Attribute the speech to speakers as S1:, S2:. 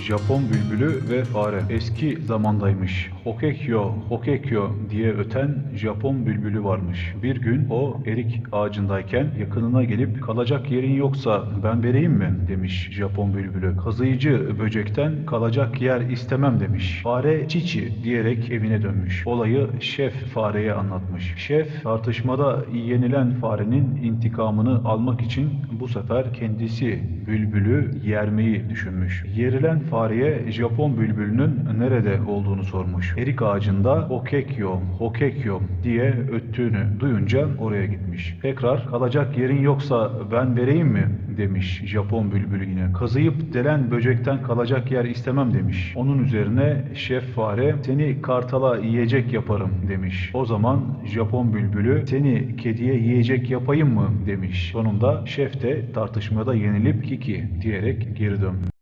S1: Japon bülbülü ve fare. Eski zamandaymış. Hokekyo, hokekyo diye öten Japon bülbülü varmış. Bir gün o erik ağacındayken yakınına gelip kalacak yerin yoksa ben vereyim mi demiş Japon bülbülü. Kazıyıcı böcekten kalacak yer istemem demiş. Fare çiçi diyerek evine dönmüş. Olayı şef fareye anlatmış. Şef tartışmada yenilen farenin intikamını almak için bu sefer kendisi bülbülü yermeyi düşünmüş. Yerilen fareye Japon bülbülünün nerede olduğunu sormuş. Erik ağacında hokekyo, hokekyo diye öttüğünü duyunca oraya gitmiş. Tekrar kalacak yerin yoksa ben vereyim mi demiş Japon bülbülü yine. Kazıyıp delen böcekten kalacak yer istemem demiş. Onun üzerine şef fare seni kartala yiyecek yaparım demiş. O zaman Japon bülbülü seni kediye yiyecek yapayım mı demiş. Sonunda şef de tartışmada yenilip kiki diyerek geri dönmüş.